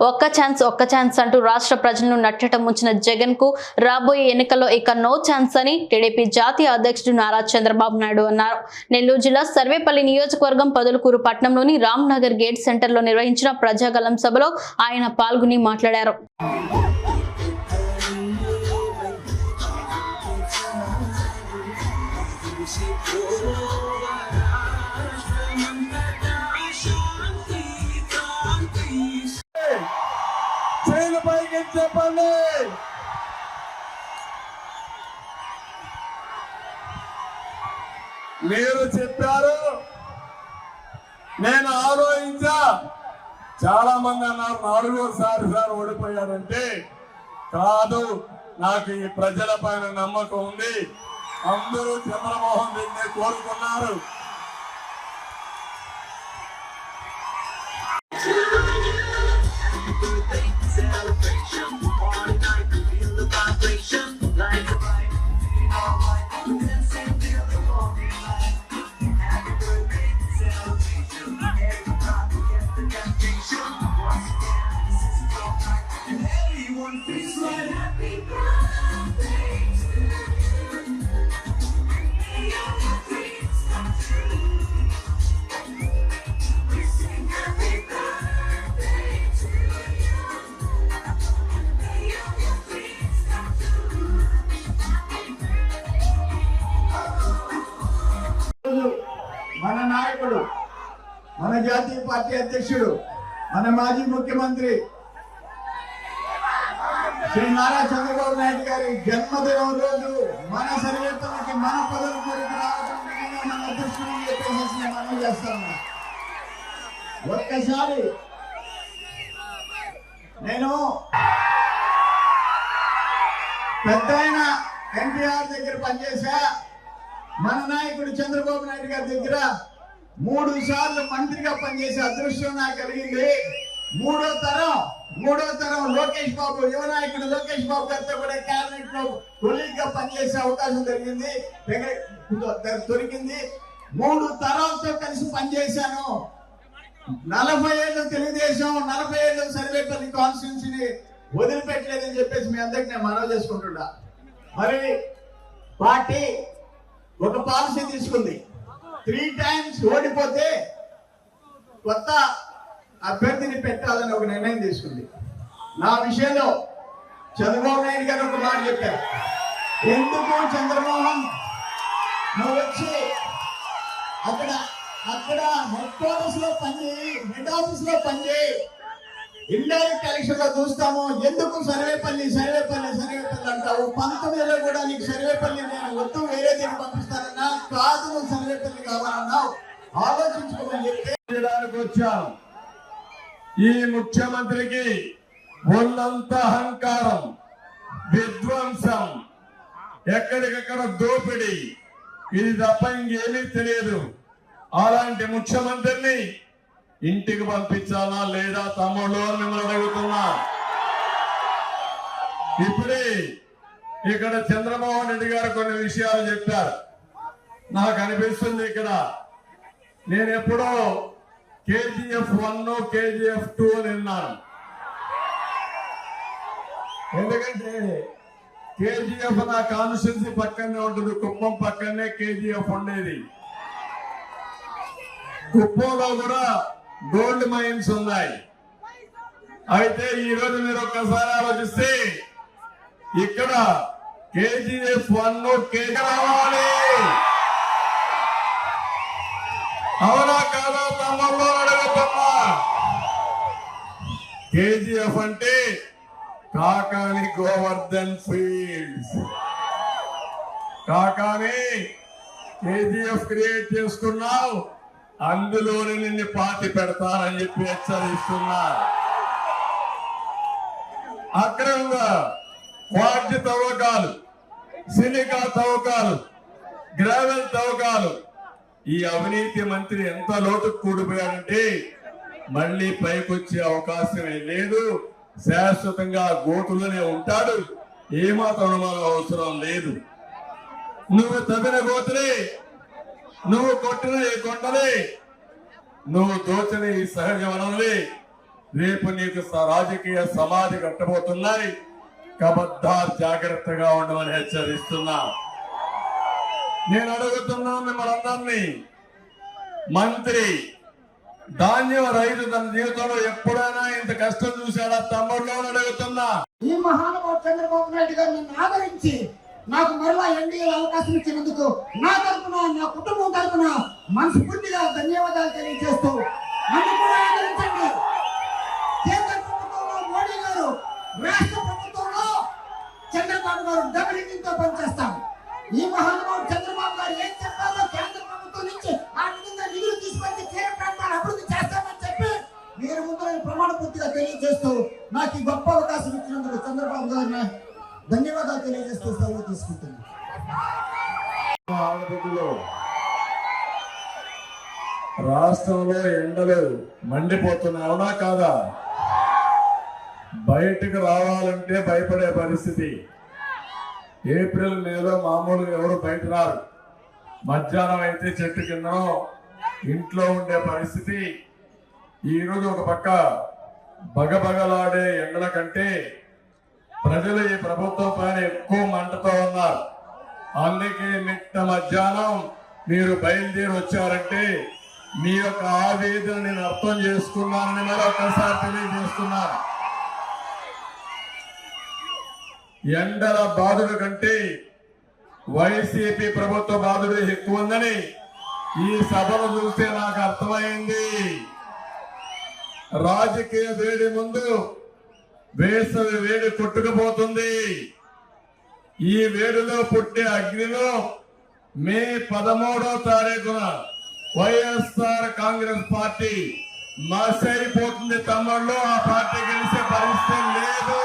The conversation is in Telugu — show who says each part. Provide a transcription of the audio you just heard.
Speaker 1: ఒక్క ఛాన్స్ ఒక్క ఛాన్స్ అంటూ రాష్ట్ర ప్రజలను నట్టట ముంచిన జగన్కు రాబోయే ఎన్నికల్లో ఇక నో ఛాన్స్ అని టీడీపీ జాతీయ అధ్యక్షుడు నారా చంద్రబాబు నాయుడు అన్నారు. నెల్లూరు జిల్లా సర్వేపల్లి నియోజకవర్గం పదులకూరు పట్టణంలోని రామ్ నగర్ గేట్ సెంటర్లో నిర్వహించిన ప్రజాగలం సభలో ఆయన పాల్గొని మాట్లాడారు.
Speaker 2: మీరు చెప్పారు. నేను ఆలోచించా. చాలా మంది అన్నారు నాలుగోసారి సార్ ఓడిపోయారంటే. కాదు నాకు ఈ ప్రజల పైన నమ్మకం ఉంది. అందరూ చంద్రమోహన్ రెడ్డి కోరుకున్నారు.
Speaker 3: ఈరోజు మన జాతీయ పార్టీ అధ్యక్షుడు మన మాజీ ముఖ్యమంత్రి శ్రీ నారా చంద్రబాబు నాయుడు గారి జన్మదినం రోజు మన సరిహద్దులకి మన పదవి కొరకు రావడం మన అదృష్టం మనం చేస్తాను ఒక్కసారి నేను పెద్ద ఆయన ఎన్టీఆర్ దగ్గర పనిచేశా. మన నాయకుడు చంద్రబాబు నాయుడు గారి దగ్గర మూడు సార్లు మంత్రిగా పనిచేసే అదృష్టం నాకు కలిగింది. మూడో తరం మూడో తరం లోకేష్ బాబు యువనాయకుడు లోకేష్ బాబు గారితో కూడా క్యాబినెట్లో కొలీగ్గా పనిచేసే అవకాశం జరిగింది దొరికింది. మూడు తరాలతో కలిసి పనిచేశాను. నలభై ఏళ్ళు తెలుగుదేశం నలభై ఏళ్ళు సర్వేపల్లి కాన్స్టిట్యూన్సీని వదిలిపెట్టలేదని చెప్పేసి మీ అందరికి నేను మనవి చేసుకుంటున్నా. మరి పార్టీ ఒక పాలసీ తీసుకుంది. త్రీ టైమ్స్ ఓడిపోతే కొత్త అభ్యర్థిని పెట్టాలని ఒక నిర్ణయం తీసుకుంది. నా విషయంలో చంద్రబాబు నాయుడు గారు ఒక మాట చెప్పారు. ఎందుకు చంద్రమోహన్? నువ్వు వచ్చి అక్కడ అక్కడ హెడ్ క్వార్టర్స్లో పనిచేయి హెడ్ ఆఫీస్లో పనిచేయి ఇండైరెక్ట్ ఎలక్షన్లో చూస్తాము. ఎందుకు సర్వేపల్లి సర్వేపల్లి సర్వేపల్లి అంటావు? పంతొమ్మిదిలో కూడా నీకు సర్వేపల్లి నేను వద్దు వేరే దీన్ని పంపిస్తాను కాదు సంఘటనలు సర్వేపల్లి కావాలన్నావు. ఆలోచించుకోమని చెప్పి
Speaker 2: చేయడానికి వచ్చాను ఈ ముఖ్యమంత్రికి ఒళ్ళంత అహంకారం విధ్వంసం ఎక్కడికక్కడ దోపిడి ఇది తప్ప ఇంకేమీ తెలియదు. అలాంటి ముఖ్యమంత్రిని ఇంటికి పంపించాలా లేదా తమ్ముళ్ళు అని మిమ్మల్ని అడుగుతున్నా. ఇప్పుడే ఇక్కడ చంద్రబాబు రెడ్డి గారు కొన్ని విషయాలు చెప్పారు. నాకు అనిపిస్తుంది ఇక్కడ. నేను ఎప్పుడో కేజీఎఫ్ వన్ కేజీఎఫ్ టూ అని విన్నాను. ఎందుకంటే కేజీఎఫ్ నా కాన్స్టిట్యున్సీ పక్కనే ఉంటుంది. కుప్పం పక్కనే కేజీఎఫ్ ఉండేది. కుప్పంలో కూడా గోల్డ్ మైన్స్ ఉన్నాయి. అయితే ఈ రోజు మీరు ఒక్కసారి ఆలోచిస్తే ఇక్కడ కేజీఎఫ్ వన్ కేజీ రావాలి. అవునా కాదా తమ్ముళ్ళు? అడుగుతున్నా కేజీఎఫ్ అంటే Kakani Govardhan fields. Kakani KGF create చేసుకున్నావు. అందులోనే నిన్ను పాతి పెడతారని చెప్పి హెచ్చరిస్తున్నా. అక్రమంగా వాద్య తవ్వకాలు సిలికా తవ్వకాలు గ్రావెల్ తవ్వకాలు ఈ అవినీతి మంత్రి ఎంత లోతుకు కూడిపోయాడంటే మళ్ళీ పైకొచ్చే అవకాశమే లేదు. శాశ్వతంగా గోతులోనే ఉంటాడు. ఏమాత్రం అనుమానం అవసరం లేదు. నువ్వు తవ్విన గోతులే నువ్వు కొట్టిన ఈ కొండలే నువ్వు దోచిన ఈ సహజ వనరులే రేపు నీకు స- రాజకీయ సమాధి కట్టబోతున్నాయి. కబద్దార్ జాగ్రత్తగా ఉండమని హెచ్చరిస్తున్నా. నేను అడుగుతున్నా మిమ్మల్ని అందరినీ. మంత్రి ధాన్యం రైతు తన జీవితంలో ఎప్పుడైనా ఇంత కష్టం చూశాడా? తమ్ముళ్ళు అడుగుతున్నా?
Speaker 4: ఈ మహానుభావుడు చంద్రబాబు నాయుడు గారు నన్ను ఆదరించి నాకు మరలా ఎన్డీఏ అవకాశం ఇచ్చినందుకు నా తరఫున నా కుటుంబం తరఫున మనస్ఫూర్తిగా ధన్యవాదాలు తెలియజేస్తూ నన్ను కూడా ఆదరించండి. కేంద్ర ప్రభుత్వంలో మోడీ గారు రాష్ట్ర ప్రభుత్వంలో చంద్రబాబు గారు డబుల్తో పనిచేస్తాం ముందు తెలియజేస్తూ నాకు ఈ గొప్ప అవకాశం ఇచ్చినందుకు చంద్రబాబు గారిని ధన్యవాదాలు తెలియజేస్తూ సెలవు తీసుకుంటున్నాను.
Speaker 2: రాష్ట్రంలో ఎండలు మండిపోతున్నాయి అవునా కాదా? బయటకు రావాలంటే భయపడే పరిస్థితి. ఏప్రిల్ నెలలో మామూలుగా ఎవరు బయట రారు. మధ్యాహ్నం అయితే చెట్టు కిందనో ఇంట్లో ఉండే పరిస్థితి. ఈ రోజు ఒక పక్క బగబగలాడే ఎండల కంటే ప్రజలు ఈ ప్రభుత్వం పైన ఎక్కువ మంటతో ఉన్నారు. అందుకే మిట్ట మధ్యాహ్నం మీరు బయలుదేరి వచ్చారంటే మీ యొక్క ఆవేదన నేను అర్థం చేసుకున్నానని మరి ఒక్కసారి తెలియజేస్తున్నాను. ఎండల బాధుడు కంటే వైసీపీ ప్రభుత్వ బాధుడు ఎక్కువ ఉందని ఈ సభను చూస్తే నాకు అర్థమైంది. రాజకీయ వేడి ముందు వేసవి వేడి కొట్టుకుపోతుంది. ఈ వేడిలో పుట్టే అగ్నిలో మే పదమూడో తారీఖున వైఎస్ఆర్ కాంగ్రెస్ పార్టీ మసైపోతుంది తమ్ముళ్ళు ఆ పార్టీ గెలిచే పరిస్థితి లేదు.